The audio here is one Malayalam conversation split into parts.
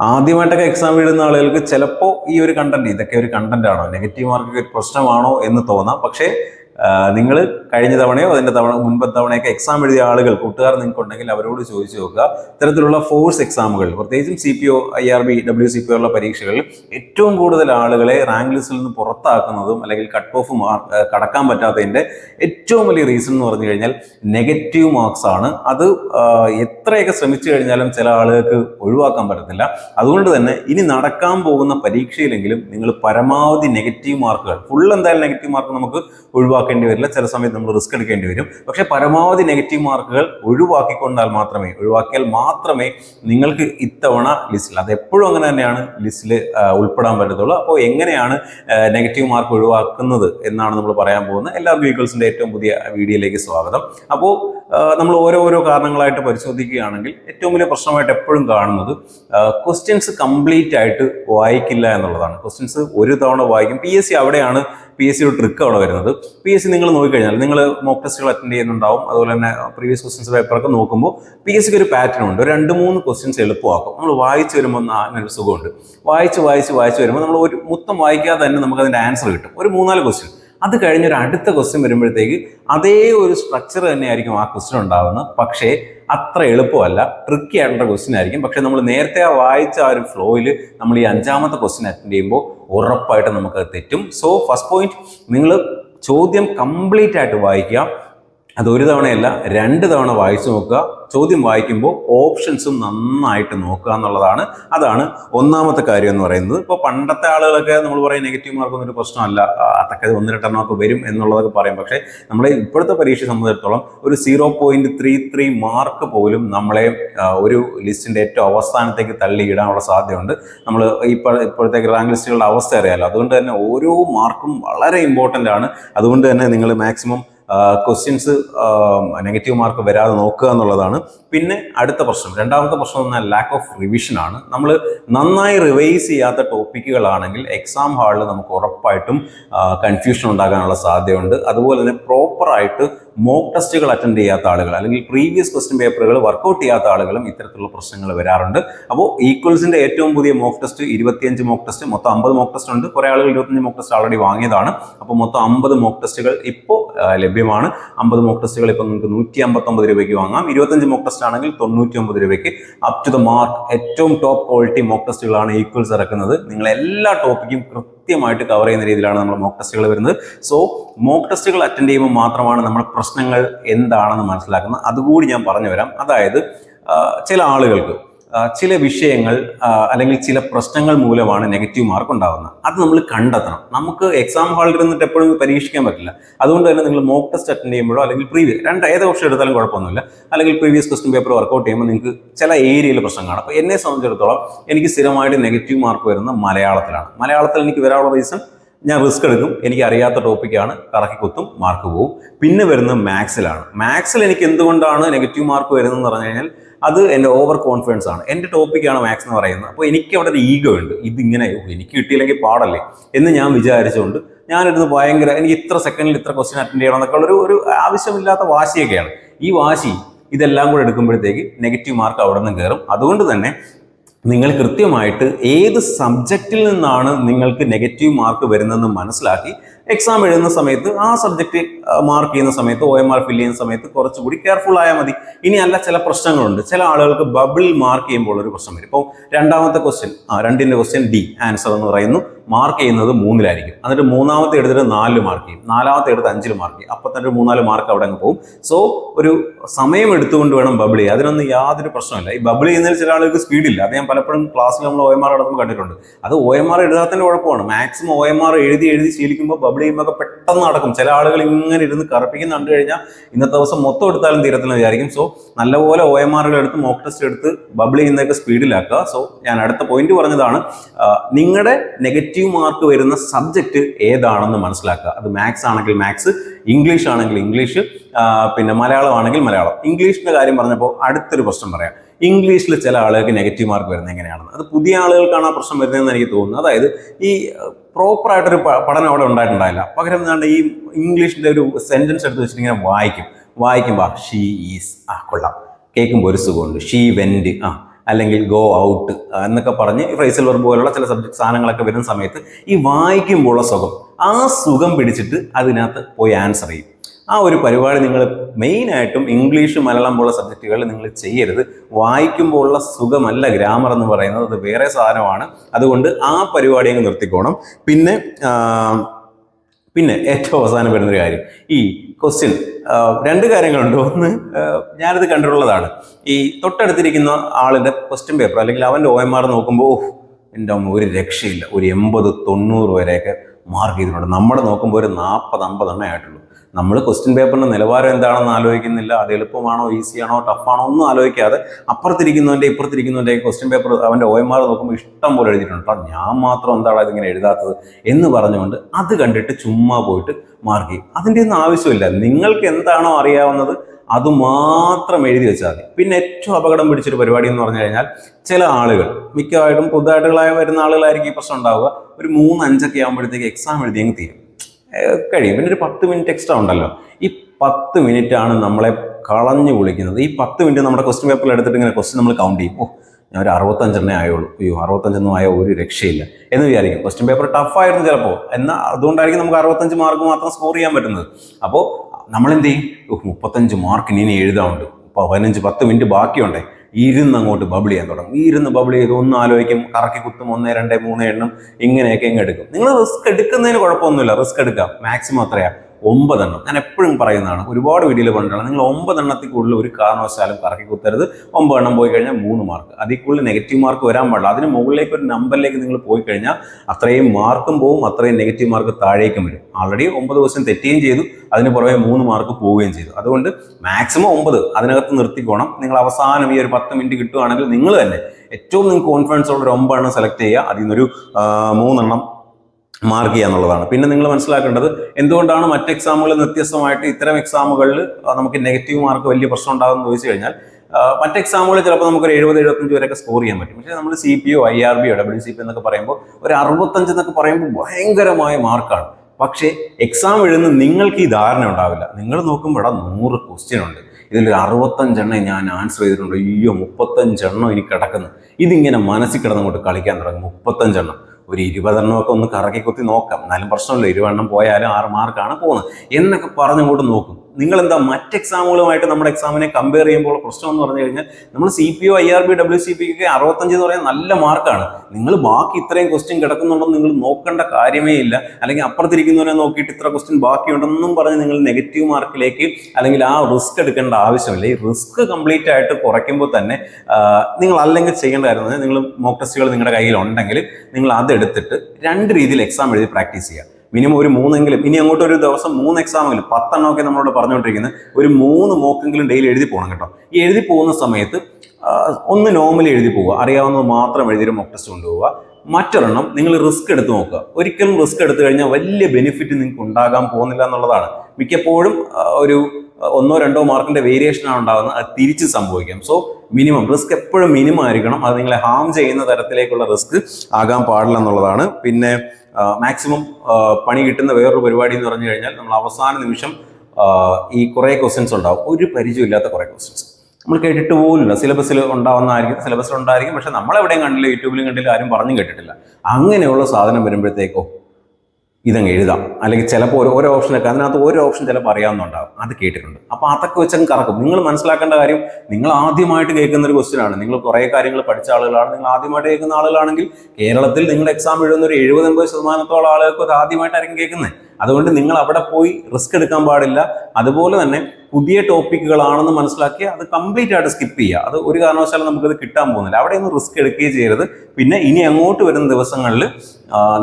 ആദ്യമായിട്ടൊക്കെ എക്സാം എഴുതുന്ന ആളുകൾക്ക് ചിലപ്പോൾ ഈ ഒരു കണ്ടന്റ് ഇതൊക്കെ ഒരു കണ്ടന്റ് ആണോ? നെഗറ്റീവ് മാർക്ക് ഒരു പ്രശ്നമാണോ എന്ന് തോന്നാം. പക്ഷേ നിങ്ങൾ കഴിഞ്ഞ തവണയോ അതിന്റെ തവണ മുൻപത്തെ തവണയൊക്കെ എക്സാം എഴുതിയ ആളുകൾ കൂട്ടുകാർ നിങ്ങൾക്ക് ഉണ്ടെങ്കിൽ അവരോട് ചോദിച്ചു നോക്കുക. ഇത്തരത്തിലുള്ള ഫോഴ്സ് എക്സാമുകൾ പ്രത്യേകിച്ചും C P O I R B W C P O ഉള്ള പരീക്ഷകളിൽ ഏറ്റവും കൂടുതൽ ആളുകളെ റാങ്ക് ലിസ്റ്റിൽ നിന്ന് പുറത്താക്കുന്നതും അല്ലെങ്കിൽ കട്ട് ഓഫ് മാർക്ക് കടക്കാൻ പറ്റാത്തതിന്റെ ഏറ്റവും വലിയ റീസൺ എന്ന് പറഞ്ഞു കഴിഞ്ഞാൽ നെഗറ്റീവ് മാർക്സ് ആണ്. അത് എത്രയൊക്കെ ശ്രമിച്ചു കഴിഞ്ഞാലും ചില ആളുകൾക്ക് ഒഴിവാക്കാൻ പറ്റത്തില്ല. അതുകൊണ്ട് തന്നെ ഇനി നടക്കാൻ പോകുന്ന പരീക്ഷയിലെങ്കിലും നിങ്ങൾ പരമാവധി നെഗറ്റീവ് മാർക്കുകൾ ഫുൾ എന്തായാലും നെഗറ്റീവ് മാർക്ക് നമുക്ക് ഒഴിവാക്കേണ്ടി വരില്ല. ചില സമയത്ത് നമ്മൾ റിസ്ക് എടുക്കേണ്ടി വരും. പക്ഷേ പരമാവധി നെഗറ്റീവ് മാർക്കുകൾ ഒഴിവാക്കിക്കൊണ്ടാൽ മാത്രമേ ഒഴിവാക്കിയാൽ മാത്രമേ നിങ്ങൾക്ക് ഇത്തവണ ലിസ്റ്റിൽ അത് എപ്പോഴും അങ്ങനെ തന്നെയാണ് ലിസ്റ്റിൽ ഉൾപ്പെടാൻ പറ്റത്തുള്ളൂ. അപ്പോൾ എങ്ങനെയാണ് നെഗറ്റീവ് മാർക്ക് ഒഴിവാക്കുന്നത് എന്നാണ് നമ്മൾ പറയാൻ പോകുന്നത്. എല്ലാ വീക്കിൾസിന്റെ ഏറ്റവും പുതിയ വീഡിയോയിലേക്ക് സ്വാഗതം. അപ്പോൾ നമ്മൾ ഓരോ ഓരോ കാരണങ്ങളായിട്ട് പരിശോധിക്കുകയാണെങ്കിൽ ഏറ്റവും വലിയ പ്രശ്നമായിട്ട് എപ്പോഴും കാണുന്നത് ക്വസ്റ്റ്യൻസ് കംപ്ലീറ്റ് ആയിട്ട് വായിക്കില്ല എന്നുള്ളതാണ്. ക്വസ്റ്റ്യൻസ് ഒരു തവണ വായിക്കും. പി എസ് സി അവിടെയാണ് പി എസ് സിയുടെ ട്രിക്ക് അവിടെ വരുന്നത്. പി എസ് സി നിങ്ങൾ നോക്കിക്കഴിഞ്ഞാൽ നിങ്ങൾ മോക്ക് ടെസ്റ്റുകൾ അറ്റൻഡ് ചെയ്യുന്നുണ്ടാവും. അതുപോലെ തന്നെ പ്രീവിയസ് ക്വസ്റ്റ്യൻസ് പേപ്പറൊക്കെ നോക്കുമ്പോൾ പി എസ് സിക്ക് ഒരു പാറ്റേൺ ഉണ്ട്. രണ്ട് മൂന്ന് ക്വസ്റ്റ്യൻസ് എളുപ്പമാക്കും. നമ്മൾ വായിച്ച് വരുമ്പോൾ അങ്ങനെ സുഖമുണ്ട്. വായിച്ച് വായിച്ച് വായിച്ച് വരുമ്പോൾ നമ്മൾ ഒരു മൊത്തം വായിക്കാതെ തന്നെ നമുക്ക് അതിന്റെ ആൻസർ കിട്ടും. ഒരു മൂന്നാൽ ക്വസ്റ്റ്യൻ അത് കഴിഞ്ഞ് ഒരു അടുത്ത ക്വസ്റ്റ്യൻ വരുമ്പോഴത്തേക്ക് അതേ ഒരു സ്ട്രക്ചർ തന്നെയായിരിക്കും ആ ക്വസ്റ്റ്യൻ ഉണ്ടാകുന്നത് പക്ഷേ അത്ര എളുപ്പമല്ല. ട്രിക്കി ആയിട്ടുള്ള ക്വസ്റ്റ്യൻ ആയിരിക്കും. പക്ഷെ നമ്മൾ നേരത്തെ ആ വായിച്ച ആ ഒരു ഫ്ലോയിൽ നമ്മൾ ഈ അഞ്ചാമത്തെ ക്വസ്റ്റ്യൻ അറ്റൻഡ് ചെയ്യുമ്പോൾ ഉറപ്പായിട്ട് നമുക്ക് തെറ്റും. സോ ഫസ്റ്റ് പോയിന്റ് നിങ്ങൾ ചോദ്യം കംപ്ലീറ്റ് ആയിട്ട് വായിക്കുക. അത് ഒരു തവണയല്ല രണ്ട് തവണ വായിച്ചു നോക്കുക. ചോദ്യം വായിക്കുമ്പോൾ ഓപ്ഷൻസും നന്നായിട്ട് നോക്കുക എന്നുള്ളതാണ്. അതാണ് ഒന്നാമത്തെ കാര്യം എന്ന് പറയുന്നത്. ഇപ്പോൾ പണ്ടത്തെ ആളുകളൊക്കെ നമ്മൾ പറയും നെഗറ്റീവ് മാർക്കൊന്നും ഒരു പ്രശ്നമല്ല. അതൊക്കെ ഒന്ന് രണ്ടെണ്ണമൊക്കെ വരും എന്നുള്ളതൊക്കെ പറയും. പക്ഷേ നമ്മളെ ഇപ്പോഴത്തെ പരീക്ഷയെ സംബന്ധിച്ചിടത്തോളം ഒരു zero point three three mark പോലും നമ്മളെ ഒരു ലിസ്റ്റിന്റെ ഏറ്റവും അവസാനത്തേക്ക് തള്ളിയിടാനുള്ള സാധ്യതയുണ്ട്. നമ്മൾ ഇപ്പോൾ ഇപ്പോഴത്തെ റാങ്ക് ലിസ്റ്റുകളുടെ അവസ്ഥ അറിയാമല്ലോ അതുകൊണ്ട് തന്നെ ഓരോ മാർക്കും വളരെ ഇമ്പോർട്ടന്റ് ആണ്. അതുകൊണ്ട് തന്നെ നിങ്ങൾ മാക്സിമം ക്വസ്റ്റ്യൻസ് നെഗറ്റീവ് മാർക്ക് വരാതെ നോക്കുക എന്നുള്ളതാണ്. പിന്നെ അടുത്ത പ്രശ്നം രണ്ടാമത്തെ പ്രശ്നം എന്ന് പറഞ്ഞാൽ ലാക്ക് ഓഫ് റിവിഷൻ ആണ്. നമ്മൾ നന്നായി റിവൈസ് ചെയ്യാത്ത ടോപ്പിക്കുകളാണെങ്കിൽ എക്സാം ഹാളിൽ നമുക്ക് ഉറപ്പായിട്ടും കൺഫ്യൂഷൻ ഉണ്ടാകാനുള്ള സാധ്യതയുണ്ട്. അതുപോലെ തന്നെ പ്രോപ്പറായിട്ട് മോക്ക് ടെസ്റ്റുകൾ അറ്റൻഡ് ചെയ്യാത്ത ആളുകൾ അല്ലെങ്കിൽ പ്രീവിയസ് ക്വസ്റ്റ്യൻ പേപ്പറുകൾ വർക്കൗട്ട് ചെയ്യാത്ത ആളുകളും ഇത്തരത്തിലുള്ള പ്രശ്നങ്ങൾ വരാറുണ്ട്. അപ്പോൾ ഈക്വൽസിന്റെ ഏറ്റവും പുതിയ മോക്ക് ടെസ്റ്റ് ഇരുപത്തിയഞ്ച് മോക്ക് ടെസ്റ്റ് മൊത്തം അമ്പത് മോക്ക് ടെസ്റ്റ് ഉണ്ട്. കുറേ ആളുകൾ ഇരുപത്തഞ്ച് മോക്ക് ടെസ്റ്റ് ഓൾറെഡി വാങ്ങിയതാണ്. അപ്പോൾ മൊത്തം അമ്പത് മോക്ക് ടെസ്റ്റുകൾ ഇപ്പോൾ ലഭ്യമാണ്. അമ്പത് മോക്ക് ടെസ്റ്റുകൾ ഇപ്പോൾ നിങ്ങൾക്ക് നൂറ്റി അമ്പത്തൊമ്പത് രൂപയ്ക്ക് വാങ്ങാം. ഇരുപത്തഞ്ച് മോക്ക് ടെസ്റ്റ് ആണെങ്കിൽ തൊണ്ണൂറ്റി ഒമ്പത് രൂപയ്ക്ക്. അപ് ടു ദ മാർക്ക് ഏറ്റവും ടോപ്പ് ക്വാളിറ്റി മോക്ക് ടെസ്റ്റുകളാണ് ഈക്വൽസ് ഇറക്കുന്നത്. നിങ്ങൾ എല്ലാ ടോപ്പിക്കും കൃത്യമായിട്ട് കവർ ചെയ്യുന്ന രീതിയിലാണ് നമ്മൾ മോക്ക് ടെസ്റ്റുകൾ വരുന്നത്. സോ മോക്ക് ടെസ്റ്റുകൾ അറ്റൻഡ് ചെയ്യുമ്പോൾ മാത്രമാണ് നമ്മുടെ പ്രശ്നങ്ങൾ എന്താണെന്ന് മനസ്സിലാക്കുന്നത്. അതുകൂടി ഞാൻ പറഞ്ഞു വരാം അതായത് ചില ആളുകൾക്ക് ചില വിഷയങ്ങൾ അല്ലെങ്കിൽ ചില പ്രശ്നങ്ങൾ മൂലമാണ് നെഗറ്റീവ് മാർക്ക് ഉണ്ടാകുന്നത് അത് നമ്മൾ കണ്ടെത്തണം. നമുക്ക് എക്സാം ഹാളിൽ ഇരുന്നിട്ട് എപ്പോഴും പരീക്ഷിക്കാൻ പറ്റില്ല. അതുകൊണ്ട് തന്നെ നിങ്ങൾ മോക്ക് ടെസ്റ്റ് അറ്റൻഡ് ചെയ്യുമ്പോഴോ അല്ലെങ്കിൽ പ്രീവിയസ് രണ്ട് ഏത് ഓപ്ഷൻ എടുത്താലും കുഴപ്പമൊന്നുമില്ല. അല്ലെങ്കിൽ പ്രീവിയസ് ക്വസ്റ്റൻ പേപ്പർ വർക്കൗട്ട് ചെയ്യുമ്പോൾ നിങ്ങൾക്ക് ചില ഏരിയയിൽ പ്രശ്നം കാണാം. അപ്പോൾ എന്നെ സംബന്ധിച്ചിടത്തോളം എനിക്ക് സ്ഥിരമായിട്ട് നെഗറ്റീവ് മാർക്ക് വരുന്ന മലയാളത്തിലാണ്. മലയാളത്തിൽ എനിക്ക് വരാനുള്ള റീസൺ ഞാൻ റിസ്ക് എടുക്കും. എനിക്ക് അറിയാത്ത ടോപ്പിക്കാണ് കറക്കി കുത്തും മാർക്ക് പോവും. പിന്നെ വരുന്നത് മാത്സിലാണ് മാത്സിൽ എനിക്ക് എന്തുകൊണ്ടാണ് നെഗറ്റീവ് മാർക്ക് വരുന്നതെന്ന് പറഞ്ഞു കഴിഞ്ഞാൽ അത് എന്റെ ഓവർ കോൺഫിഡൻസ് ആണ്. എന്റെ ടോപ്പിക്കാണ് മാത്സ് എന്ന് പറയുന്നത്. അപ്പോൾ എനിക്ക് അവിടെ ഒരു ഈഗോ ഉണ്ട്. ഇതിങ്ങനെ "ഓ, എനിക്ക് കിട്ടിയില്ലെങ്കിൽ പാടല്ലേ എന്ന് ഞാൻ വിചാരിച്ചുകൊണ്ട് ഞാനിരുന്ന് ഭയങ്കര എനിക്ക് ഇത്ര സെക്കൻഡിൽ ഇത്ര ക്വസ്റ്റ്യൻ അറ്റൻഡ് ചെയ്യണം എന്നൊക്കെ ഉള്ള ഒരു ഒരു ആവശ്യമില്ലാത്ത വാശിയൊക്കെയാണ്. ഈ വാശി ഇതെല്ലാം കൂടെ എടുക്കുമ്പോഴത്തേക്ക് നെഗറ്റീവ് മാർക്ക് അവിടെ നിന്ന് കയറും. അതുകൊണ്ട് തന്നെ നിങ്ങൾ കൃത്യമായിട്ട് ഏത് സബ്ജക്റ്റിൽ നിന്നാണ് നിങ്ങൾക്ക് നെഗറ്റീവ് മാർക്ക് വരുന്നതെന്ന് മനസ്സിലാക്കി എക്സാം എഴുതുന്ന സമയത്ത് ആ സബ്ജക്റ്റ് മാർക്ക് ചെയ്യുന്ന സമയത്ത് ഒ എം ആർ ഫില്ല് ചെയ്യുന്ന സമയത്ത് കുറച്ചുകൂടി കെയർഫുൾ ആയാൽ മതി. ഇനി അല്ല ചില പ്രശ്നങ്ങളുണ്ട്. ചില ആളുകൾക്ക് ബബിൾ മാർക്ക് ചെയ്യുമ്പോൾ ഒരു പ്രശ്നം വരും. ഇപ്പോൾ രണ്ടാമത്തെ ക്വസ്റ്റ്യൻ ആ രണ്ടിന്റെ ക്വസ്റ്റ്യൻ ഡി ആൻസർ എന്ന് പറയുന്നു. മാർക്ക് ചെയ്യുന്നത് മൂന്നിലായിരിക്കും. എന്നിട്ട് മൂന്നാമത്തെ എടുത്തിട്ട് നാലിൽ മാർക്ക് ചെയ്യും. നാലാമത്തെ എടുത്ത് അഞ്ചിൽ മാർക്ക് ചെയ്യും. അപ്പം തന്നെ മൂന്നാൽ മാർക്ക് അവിടെ അങ്ങ് പോകും. സോ ഒരു സമയം എടുത്തുകൊണ്ട് വേണം ബബിൾ ചെയ്യുക. അതിനൊന്നും യാതൊരു പ്രശ്നമില്ല ഈ ബബിൾ ചെയ്യുന്നതിൽ ചില ആളുകൾക്ക് സ്പീഡില്ല അത് ഞാൻ പലപ്പോഴും ക്ലാസ്സിൽ നമ്മൾ ഒ എം ആർ നടത്തുമ്പോൾ കണ്ടിട്ടുണ്ട്. അത് ഒ എം ആർ എഴുതാത്തതിന്റെ കുഴപ്പമാണ്. മാക്സിമം ഒ എം ആർ എഴുതി എഴുതി ശീലിക്കുമ്പോൾ ചെയ്യുമ്പോൾ ഒക്കെ പെട്ടെന്ന് നടക്കും. ചില ആളുകൾ ഇങ്ങനെ ഇരുന്ന് കറപ്പിക്കുന്ന കണ്ടു കഴിഞ്ഞാൽ ഇന്നത്തെ ദിവസം മൊത്തം എടുത്താലും തീരത്തില്ല വിചാരിക്കും. സോ നല്ലപോലെ ഒ എം ആറുകൾ എടുത്ത് മോക്ക് ടെസ്റ്റ് എടുത്ത് ബബിൾ ചെയ്യുന്നതൊക്കെ സ്പീഡിലാക്കുക സോ ഞാൻ അടുത്ത പോയിന്റ് പറഞ്ഞതാണ്. നിങ്ങളുടെ നെഗറ്റീവ് മാർക്ക് വരുന്ന സബ്ജക്റ്റ് ഏതാണെന്ന് മനസ്സിലാക്കുക. അത് മാത്സ് ആണെങ്കിൽ മാത്സ് ഇംഗ്ലീഷ് ആണെങ്കിൽ ഇംഗ്ലീഷ് പിന്നെ മലയാളം ആണെങ്കിൽ മലയാളം. ഇംഗ്ലീഷിന്റെ കാര്യം പറഞ്ഞപ്പോൾ അടുത്തൊരു പ്രശ്നം പറയാം. ഇംഗ്ലീഷിൽ ചില ആളുകൾക്ക് നെഗറ്റീവ് മാർക്ക് വരുന്നത് എങ്ങനെയാണെന്ന്. അത് പുതിയ ആളുകൾക്കാണ് ആ പ്രശ്നം വരുന്നതെന്ന് എനിക്ക് തോന്നുന്നു. അതായത് ഈ പ്രോപ്പറായിട്ടൊരു പഠനം അവിടെ ഉണ്ടായിട്ടുണ്ടായില്ല. പകരം എന്താണ്ട് ഈ ഇംഗ്ലീഷിന്റെ ഒരു സെന്റൻസ് എടുത്ത് വെച്ചിട്ട് ഇങ്ങനെ വായിക്കും. വായിക്കുമ്പോൾ ഷീ ഈസ് ആ കൊള്ളാം. കേൾക്കുമ്പോൾ ഒരു സുഖമുണ്ട്. ഷീ വെന്റ് ആ അല്ലെങ്കിൽ ഗോ ഔട്ട് എന്നൊക്കെ പറഞ്ഞ് ഫ്രൈസൽ വെർബ് പോലുള്ള ചില സബ്ജക്ട് സാധനങ്ങളൊക്കെ വരുന്ന സമയത്ത് ഈ വായിക്കുമ്പോഴുള്ള സുഖം ആ സുഖം പിടിച്ചിട്ട് അതിനകത്ത് പോയി ആൻസർ ചെയ്യും. ആ ഒരു പരിപാടി നിങ്ങൾ മെയിനായിട്ടും ഇംഗ്ലീഷ് മലയാളം പോലുള്ള സബ്ജക്റ്റുകൾ നിങ്ങൾ ചെയ്യരുത്. വായിക്കുമ്പോൾ ഉള്ള സുഖമല്ല ഗ്രാമർ എന്ന് പറയുന്നത്. അത് വേറെ സാധനമാണ്. അതുകൊണ്ട് ആ പരിപാടി അങ്ങ് നിർത്തിക്കോണം. പിന്നെ പിന്നെ ഏറ്റവും അവസാനം വരുന്നൊരു കാര്യം. ഈ ക്വസ്റ്റ്യൻ രണ്ട് കാര്യങ്ങളുണ്ട്. ഒന്ന് ഞാനത് കണ്ടിട്ടുള്ളതാണ്. ഈ തൊട്ടടുത്തിരിക്കുന്ന ആളിന്റെ ക്വസ്റ്റ്യൻ പേപ്പർ അല്ലെങ്കിൽ അവന്റെ ഒ എം ആർ നോക്കുമ്പോൾ എന്റെ അമ്മ ഒരു രക്ഷയില്ല. ഒരു എൺപത് തൊണ്ണൂറ് വരെയൊക്കെ മാർക്ക് ചെയ്തിട്ടുണ്ട്. നമ്മുടെ നോക്കുമ്പോൾ ഒരു നാൽപ്പത് അമ്പത് എണ്ണേ ആയിട്ടുള്ളൂ. നമ്മൾ ക്വസ്റ്റ്യൻ പേപ്പറിന്റെ നിലവാരം എന്താണെന്ന് ആലോചിക്കുന്നില്ല. അത് എളുപ്പമാണോ ഈസിയാണോ ടഫാണോ ഒന്നും ആലോചിക്കാതെ അപ്പുറത്തിരിക്കുന്നവന്റെ ഇപ്പുറത്തിരിക്കുന്നവന്റെ ക്വസ്റ്റ്യൻ പേപ്പർ അവന്റെ ഒ എം ആർ നോക്കുമ്പോൾ ഇഷ്ടം പോലെ എഴുതിയിട്ടുണ്ട്. ഞാൻ മാത്രം എന്താണ് ഇതിങ്ങനെ എഴുതാത്തത് എന്ന് പറഞ്ഞുകൊണ്ട് അത് കണ്ടിട്ട് ചുമ്മാ പോയിട്ട് മാർക്ക് ചെയ്യും. അതിന്റെ ഒന്നും ആവശ്യമില്ല. നിങ്ങൾക്ക് എന്താണോ അറിയാവുന്നത് അത് മാത്രം എഴുതി വെച്ചാൽ മതി. പിന്നെ ഏറ്റവും അപകടം പിടിച്ചൊരു പരിപാടി എന്ന് പറഞ്ഞു കഴിഞ്ഞാൽ ചില ആളുകൾ മിക്കവായിട്ടും പുതുതായിട്ടുകളായ വരുന്ന ആളുകളായിരിക്കും ഈ പ്രശ്നം ഉണ്ടാവുക. ഒരു മൂന്ന് അഞ്ചൊക്കെ ആകുമ്പോഴത്തേക്ക് എക്സാം എഴുതിയെങ്കിൽ തീരും. കഴിയും. പിന്നെ ഒരു പത്ത് മിനിറ്റ് എക്സ്ട്രാ ഉണ്ടല്ലോ. ഈ പത്ത് മിനിറ്റ് ആണ് നമ്മളെ കളഞ്ഞു വിളിക്കുന്നത് ഈ പത്ത് മിനിറ്റ് നമ്മുടെ ക്വസ്റ്റ്യൻ പേപ്പറിൽ എടുത്തിട്ട് ഇങ്ങനെ ക്വസ്റ്റ്യൻ നമ്മൾ കൗണ്ട് ചെയ്യും. ഓ ഞാൻ ഒരു അറുപത്തഞ്ചെണ്ണേ ആയുള്ളൂ. അയ്യോ അറുപത്തഞ്ചൊന്നും ആയ ഒരു രക്ഷയില്ല എന്ന് വിചാരിക്കും. ക്വസ്റ്റ്യൻ പേപ്പർ ടഫായിരുന്നു ചിലപ്പോൾ എന്നാൽ അതുകൊണ്ടായിരിക്കും നമുക്ക് അറുപത്തഞ്ച് മാർക്ക് മാത്രം സ്കോർ ചെയ്യാൻ പറ്റുന്നത്. അപ്പോൾ നമ്മളെന്ത് ചെയ്യും? മുപ്പത്തഞ്ച് മാർക്കിന് ഇനി എഴുതാറുണ്ട് പതിനഞ്ച് പത്ത് മിനിറ്റ് ബാക്കിയുണ്ടേ. ഇരുന്ന് അങ്ങോട്ട് ബബിൾ ചെയ്യാൻ തുടങ്ങും. ഇരുന്ന് ബബിൾ ചെയ്ത് ഒന്ന് ആലോചിക്കും കറക്കി കുത്തും ഒന്ന് രണ്ട് മൂന്ന് എണ്ണം ഇങ്ങനെയൊക്കെ ഇങ്ങ് എടുക്കും. നിങ്ങൾ റിസ്ക് എടുക്കുന്നതിന് കുഴപ്പമൊന്നുമില്ല. റിസ്ക് എടുക്കാം. മാക്സിമം അത്രയാ ഒമ്പതെണ്ണം. ഞാൻ എപ്പോഴും പറയുന്നതാണ് ഒരുപാട് വീഡിയോയിൽ പറഞ്ഞിട്ടാണ് നിങ്ങൾ ഒമ്പതെണ്ണത്തിൽ കൂടുതൽ ഒരു കാരണവശാലും കറക്കി കുത്തരുത്. ഒമ്പതെണ്ണം പോയി കഴിഞ്ഞാൽ മൂന്ന് മാർക്ക് അതിൽ കൂടുതൽ നെഗറ്റീവ് മാർക്ക് വരാൻ പാടില്ല. അതിന് മുകളിലേക്ക് ഒരു നമ്പറിലേക്ക് നിങ്ങൾ പോയി കഴിഞ്ഞാൽ അത്രയും മാർക്കും പോവും അത്രയും നെഗറ്റീവ് മാർക്ക് താഴേക്കും വരും. ആൾറെഡി ഒമ്പത് ദിവസം തെറ്റുകയും ചെയ്തു. അതിന് പുറമെ മൂന്ന് മാർക്ക് പോവുകയും ചെയ്തു. അതുകൊണ്ട് മാക്സിമം ഒമ്പത് അതിനകത്ത് നിർത്തിക്കോണം. നിങ്ങൾ അവസാനം ഈ ഒരു പത്ത് മിനിറ്റ് കിട്ടുകയാണെങ്കിൽ നിങ്ങൾ തന്നെ ഏറ്റവും നിങ്ങൾക്ക് കോൺഫിഡൻസ് ഉള്ള ഒരു ഒമ്പതെണ്ണം സെലക്ട് ചെയ്യുക. അതിൽ നിന്നൊരു മൂന്നെണ്ണം മാർക്ക് ചെയ്യുക എന്നുള്ളതാണ് പിന്നെ നിങ്ങൾ മനസ്സിലാക്കേണ്ടത് എന്തുകൊണ്ടാണ് മറ്റ് എക്സാമുകളിൽ വ്യത്യസ്തമായിട്ട് ഇത്തരം എക്സാമുകളിൽ നമുക്ക് നെഗറ്റീവ് മാർക്ക് വലിയ പ്രശ്നം ഉണ്ടാകുമെന്ന് ചോദിച്ചു കഴിഞ്ഞാൽ മറ്റ് എക്സാമുകളിൽ ചിലപ്പോൾ നമുക്ക് ഒരു എഴുപത് എഴുപത്തഞ്ച് വരെയൊക്കെ സ്കോർ ചെയ്യാൻ പറ്റും. പക്ഷേ നമ്മൾ C P O I R B O W C P എന്നൊക്കെ പറയുമ്പോൾ ഒരു അറുപത്തഞ്ച് എന്നൊക്കെ പറയുമ്പോൾ ഭയങ്കരമായ മാർക്കാണ് പക്ഷേ എക്സാം എഴുതുന്ന നിങ്ങൾക്ക് ഈ ധാരണ ഉണ്ടാവില്ല. നിങ്ങൾ നോക്കുമ്പോൾ ഇവിടെ നൂറ് ക്വസ്റ്റ്യൻ ഉണ്ട്. ഇതിൽ അറുപത്തഞ്ചെണ്ണം ഞാൻ ആൻസർ ചെയ്തിട്ടുണ്ട്. അയ്യോ മുപ്പത്തഞ്ചെണ്ണം ഇനി കിടക്കുന്നു. ഇതിങ്ങനെ മനസ്സിൽ കിടന്നങ്ങോട്ട് കളിക്കാൻ തുടങ്ങും. മുപ്പത്തഞ്ചെണ്ണം. ഒരു ഇരുപതെണ്ണം ഒക്കെ ഒന്ന് കറക്കി കുത്തി നോക്കാം. എന്നാലും പ്രശ്നമില്ല. ഇരുപതെണ്ണം പോയാലും ആറ് മാർക്കാണ് പോകുന്നത്. എന്നൊക്കെ പറഞ്ഞുകൊണ്ട് നോക്കും. നിങ്ങൾ എന്താ മറ്റ് എക്സാമുകളുമായിട്ട് നമ്മുടെ എക്സാമിനെ കമ്പയർ ചെയ്യുമ്പോൾ പ്രശ്നം എന്ന് പറഞ്ഞു കഴിഞ്ഞാൽ നമ്മൾ C P O I R B W C P ഒക്കെ അറുപത്തഞ്ച് എന്ന് പറയുന്നത് നല്ല മാർക്കാണ് നിങ്ങൾ ബാക്കി ഇത്രയും ക്വസ്റ്റ്യൻ കിടക്കുന്നുണ്ടെന്ന് നിങ്ങൾ നോക്കേണ്ട കാര്യമേ ഇല്ല. അല്ലെങ്കിൽ അപ്പുറത്തിരിക്കുന്നവനെ നോക്കിയിട്ട് ഇത്ര ക്വസ്റ്റ്യൻ ബാക്കിയുണ്ടെന്നും പറഞ്ഞ് നിങ്ങൾ നെഗറ്റീവ് മാർക്കിലേക്ക് അല്ലെങ്കിൽ ആ റിസ്ക് എടുക്കേണ്ട ആവശ്യമില്ല. ഈ റിസ്ക് കംപ്ലീറ്റ് ആയിട്ട് കുറയ്ക്കുമ്പോൾ തന്നെ നിങ്ങൾ അല്ലെങ്കിൽ ചെയ്യേണ്ട കാര്യം നിങ്ങൾ മോക്ക് ടെസ്റ്റുകൾ നിങ്ങളുടെ കയ്യിൽ ഉണ്ടെങ്കിൽ നിങ്ങൾ അതെടുത്തിട്ട് രണ്ട് രീതിയിൽ എക്സാം എഴുതി പ്രാക്ടീസ് ചെയ്യുക. മിനിമം ഒരു മൂന്നെങ്കിലും. ഇനി അങ്ങോട്ട് ഒരു ദിവസം മൂന്ന് എക്സാമെങ്കിലും പത്തെണ്ണമൊക്കെ നമ്മളോട് പറഞ്ഞുകൊണ്ടിരിക്കുന്നത് ഒരു മൂന്ന് മോക്കെങ്കിലും ഡെയിലി എഴുതി പോകണം കേട്ടോ. ഈ എഴുതി പോകുന്ന സമയത്ത് ഒന്ന് നോർമലി എഴുതി പോവുക. അറിയാവുന്നത് മാത്രം എഴുതിയൊരു മോക്ക് ടെസ്റ്റ് കൊണ്ടുപോവുക. മറ്റൊരെണ്ണം നിങ്ങൾ റിസ്ക് എടുത്ത് നോക്കുക. ഒരിക്കലും റിസ്ക് എടുത്തു കഴിഞ്ഞാൽ വലിയ ബെനിഫിറ്റ് നിങ്ങൾക്ക് ഉണ്ടാകാൻ പോകുന്നില്ല എന്നുള്ളതാണ്. മിക്കപ്പോഴും ഒരു ഒന്നോ രണ്ടോ മാർക്കിന്റെ വേരിയേഷൻ ആണ് ഉണ്ടാകുന്നത്. അത് തിരിച്ച് സംഭവിക്കാം. സോ മിനിമം റിസ്ക് എപ്പോഴും മിനിമം ആയിരിക്കണം. അത് നിങ്ങളെ ഹാം ചെയ്യുന്ന തരത്തിലേക്കുള്ള റിസ്ക് ആകാൻ പാടില്ല എന്നുള്ളതാണ്. പിന്നെ മാക്സിമം പണി കിട്ടുന്ന വേറൊരു പരിപാടി എന്ന് പറഞ്ഞു കഴിഞ്ഞാൽ നമ്മൾ അവസാന നിമിഷം ഈ കുറേ ക്വസ്റ്റ്യൻസ് ഉണ്ടാവും. ഒരു പരിചയമില്ലാത്ത കുറേ ക്വസ്റ്റ്യൻസ് നമ്മൾ കേട്ടിട്ട് പോലുമില്ല. സിലബസിൽ ഉണ്ടാവുന്നതായിരിക്കും സിലബസിൽ ഉണ്ടായിരിക്കും. പക്ഷെ നമ്മളെവിടെയും കണ്ടില്ല യൂട്യൂബിലും കണ്ടില്ല ആരും പറഞ്ഞു കേട്ടിട്ടില്ല. അങ്ങനെയുള്ള സാധനം വരുമ്പോഴത്തേക്കോ ഇതങ്ങ് എഴുതാം. അല്ലെങ്കിൽ ചിലപ്പോൾ ഒരു ഓരോ ഓപ്ഷനൊക്കെ അതിനകത്ത് ഓരോ ഓപ്ഷൻ ചിലപ്പോൾ അറിയാവുന്നുണ്ടാവും അത് കേട്ടിട്ടുണ്ട്. അപ്പോൾ അതൊക്കെ വെച്ചങ്ങ് കറക്കും. നിങ്ങൾ മനസ്സിലാക്കേണ്ട കാര്യം നിങ്ങൾ ആദ്യമായിട്ട് കേൾക്കുന്ന ഒരു ക്വസ്റ്റ്യൻ ആണ്. നിങ്ങൾ കുറേ കാര്യങ്ങൾ പഠിച്ച ആളുകളാണ്. നിങ്ങൾ ആദ്യമായിട്ട് കേൾക്കുന്ന ആളുകളാണെങ്കിൽ കേരളത്തിൽ നിങ്ങൾ എക്സാം എഴുതുന്ന ഒരു എഴുപത് എൺപത് ശതമാനത്തോളം ആളുകൾക്ക് അത് ആദ്യമായിട്ടായിരിക്കും കേൾക്കുന്നത്. അതുകൊണ്ട് നിങ്ങൾ അവിടെ പോയി റിസ്ക് എടുക്കാൻ പാടില്ല. അതുപോലെ തന്നെ പുതിയ ടോപ്പിക്കുകളാണെന്ന് മനസ്സിലാക്കി അത് കംപ്ലീറ്റ് ആയിട്ട് സ്കിപ്പ് ചെയ്യുക. അത് ഒരു കാരണവശാലും നമുക്കത് കിട്ടാൻ പോകുന്നില്ല. അവിടെ ഒന്നും റിസ്ക് എടുക്കുകയും ചെയ്യരുത്. പിന്നെ ഇനി അങ്ങോട്ട് വരുന്ന ദിവസങ്ങളിൽ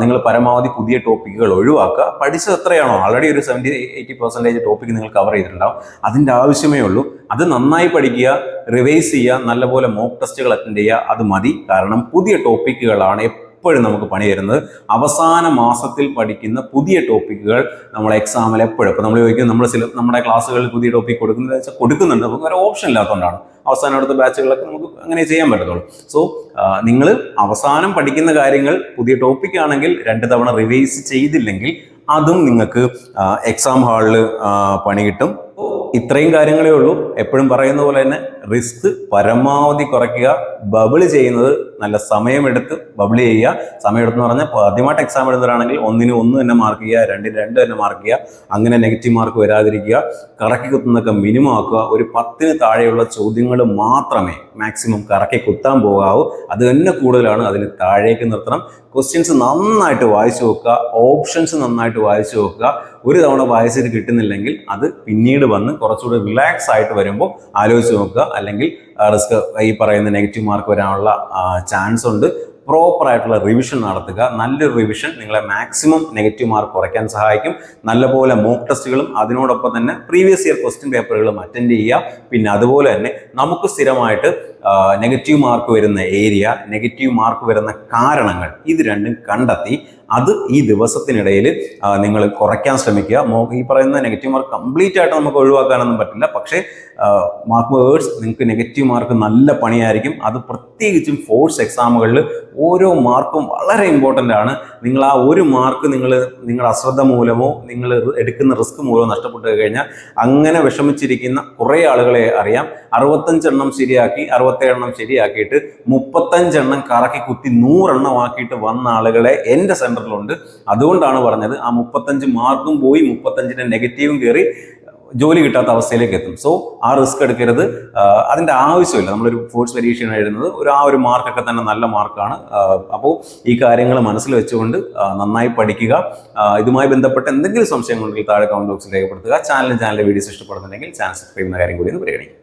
നിങ്ങൾ പരമാവധി പുതിയ ടോപ്പിക്കുകൾ ഒഴിവാക്കുക. പഠിച്ചത് എത്രയാണോ? ആൾറെഡി ഒരു സെവന്റി എയ്റ്റി പെർസെന്റേജ് ടോപ്പിക്ക് നിങ്ങൾ കവർ ചെയ്തിട്ടുണ്ടാവും. അതിന്റെ ആവശ്യമേ ഉള്ളൂ. അത് നന്നായി പഠിക്കുക റിവൈസ് ചെയ്യുക നല്ലപോലെ മോക്ക് ടെസ്റ്റുകൾ അറ്റൻഡ് ചെയ്യുക അത് മതി. കാരണം പുതിയ ടോപ്പിക്കുകളാണ് എപ്പോഴും നമുക്ക് പണി തരുന്നത്. അവസാന മാസത്തിൽ പഠിക്കുന്ന പുതിയ ടോപ്പിക്കുകൾ നമ്മൾ എക്സാമിൽ എപ്പോഴും. ഇപ്പോൾ നമ്മൾ ചോദിക്കും നമ്മൾ സില നമ്മുടെ ക്ലാസ്സുകളിൽ പുതിയ ടോപ്പിക് കൊടുക്കുന്നത് വെച്ചാൽ കൊടുക്കുന്നുണ്ട്. നമുക്ക് ഒരു ഓപ്ഷൻ ഇല്ലാത്തതുകൊണ്ടാണ് അവസാനം അടുത്ത ബാച്ചുകളൊക്കെ നമുക്ക് അങ്ങനെ ചെയ്യാൻ പറ്റത്തുള്ളൂ. സോ നിങ്ങൾ അവസാനം പഠിക്കുന്ന കാര്യങ്ങൾ പുതിയ ടോപ്പിക് ആണെങ്കിൽ രണ്ട് തവണ റിവൈസ് ചെയ്തില്ലെങ്കിൽ അതും നിങ്ങൾക്ക് എക്സാം ഹാളിൽ പണി കിട്ടും. ഇത്രയും കാര്യങ്ങളേ ഉള്ളൂ. എപ്പോഴും പറയുന്ന പോലെ തന്നെ റിസ്ക് പരമാവധി കുറയ്ക്കുക. ബബിൾ ചെയ്യുന്നത് നല്ല സമയമെടുത്ത് ബബിൾ ചെയ്യുക. സമയമെടുത്തെന്ന് പറഞ്ഞാൽ ആദ്യമായിട്ട് എക്സാം എഴുതുന്നവരാണെങ്കിൽ ഒന്നിന് ഒന്ന് തന്നെ മാർക്ക് ചെയ്യുക രണ്ടിന് രണ്ട് തന്നെ മാർക്ക് ചെയ്യുക അങ്ങനെ നെഗറ്റീവ് മാർക്ക് വരാതിരിക്കുക കറക്കി കുത്തുന്നൊക്കെ മിനിമം ആക്കുക. ഒരു പത്തിന് താഴെയുള്ള ചോദ്യങ്ങൾ മാത്രമേ മാക്സിമം കറക്കി കുത്താൻ പോകാവൂ. അത് തന്നെ കൂടുതലാണ്. അതിന് താഴേക്ക് നിർത്തണം. ക്വസ്റ്റ്യൻസ് നന്നായിട്ട് വായിച്ചു നോക്കുക. ഓപ്ഷൻസ് നന്നായിട്ട് വായിച്ചു നോക്കുക. ഒരു തവണ വായിച്ചിട്ട് കിട്ടുന്നില്ലെങ്കിൽ അത് പിന്നീട് വന്ന് കുറച്ചുകൂടി റിലാക്സ് ആയിട്ട് വരുമ്പോൾ ആലോചിച്ച് നോക്കുക. അല്ലെങ്കിൽ റിസ്ക് ഈ പറയുന്ന നെഗറ്റീവ് മാർക്ക് വരാനുള്ള ചാൻസ് ഉണ്ട്. പ്രോപ്പർ ആയിട്ടുള്ള റിവിഷൻ നടത്തുക. നല്ലൊരു റിവിഷൻ നിങ്ങളെ മാക്സിമം നെഗറ്റീവ് മാർക്ക് കുറയ്ക്കാൻ സഹായിക്കും. നല്ലപോലെ മോക്ക് ടെസ്റ്റുകളും അതിനോടൊപ്പം തന്നെ പ്രീവിയസ് ഇയർ ക്വസ്റ്റ്യൻ പേപ്പറുകളും അറ്റൻഡ് ചെയ്യുക. പിന്നെ അതുപോലെ തന്നെ നമുക്ക് സ്ഥിരമായിട്ട് നെഗറ്റീവ് മാർക്ക് വരുന്ന ഏരിയ നെഗറ്റീവ് മാർക്ക് വരുന്ന കാരണങ്ങൾ ഇത് രണ്ടും കണ്ടെത്തി അത് ഈ ദിവസത്തിനിടയിൽ നിങ്ങൾ കുറയ്ക്കാൻ ശ്രമിക്കുക. മോ- ഈ പറയുന്ന നെഗറ്റീവ് മാർക്ക് കംപ്ലീറ്റ് ആയിട്ട് നമുക്ക് ഒഴിവാക്കാനൊന്നും പറ്റില്ല. പക്ഷേ മാർക്ക് വേർഡ്സ് നിങ്ങൾക്ക് നെഗറ്റീവ് മാർക്ക് നല്ല പണിയായിരിക്കും. അത് പ്രത്യേകിച്ചും ഫോഴ്സ് എക്സാമുകളിൽ ഓരോ മാർക്കും വളരെ ഇമ്പോർട്ടന്റ് ആണ്. നിങ്ങൾ ആ ഒരു മാർക്ക് നിങ്ങൾ നിങ്ങളുടെ അശ്രദ്ധ മൂലമോ നിങ്ങൾ എടുക്കുന്ന റിസ്ക് മൂലമോ നഷ്ടപ്പെട്ടു കഴിഞ്ഞാൽ അങ്ങനെ വിഷമിച്ചിരിക്കുന്ന കുറേ ആളുകളെ അറിയാം. അറുപത്തഞ്ചെണ്ണം ശരിയാക്കി അറുപത്തേഴെണ്ണം ശരിയാക്കിയിട്ട് മുപ്പത്തഞ്ചെണ്ണം കറക്കി കുത്തി നൂറെണ്ണം ആക്കിയിട്ട് വന്ന ആളുകളെ എന്റെ സെന്ററിലുണ്ട്. അതുകൊണ്ടാണ് പറഞ്ഞത് ആ മുപ്പത്തഞ്ച് മാർക്കും പോയി മുപ്പത്തഞ്ചിന്റെ നെഗറ്റീവും കയറി ജോലി കിട്ടാത്ത അവസ്ഥയിലേക്ക് എത്തും. സോ ആ റിസ്ക് എടുക്കരുത്. അതിന്റെ ആവശ്യമില്ല. നമ്മളൊരു ഫോഴ്സ് പരീക്ഷയാണ് എഴുതുന്നത്. ഒരു ആ ഒരു മാർക്കൊക്കെ തന്നെ നല്ല മാർക്കാണ്. അപ്പോൾ ഈ കാര്യങ്ങൾ മനസ്സിൽ വെച്ചുകൊണ്ട് നന്നായി പഠിക്കുക. ഇതുമായി ബന്ധപ്പെട്ട എന്തെങ്കിലും സംശയങ്ങളുണ്ടെങ്കിൽ താഴെ കമന്റ് ബോക്സിൽ രേഖപ്പെടുത്തുക. ചാനൽ ചാനലിലെ വീഡിയോസ് ഇഷ്ടപ്പെടുന്നുണ്ടെങ്കിൽ ചാനൽ സബ്സ്ക്രൈബ് ചെയ്യുന്ന കാര്യം കൂടി ഒന്ന് പരിഗണിക്കുക.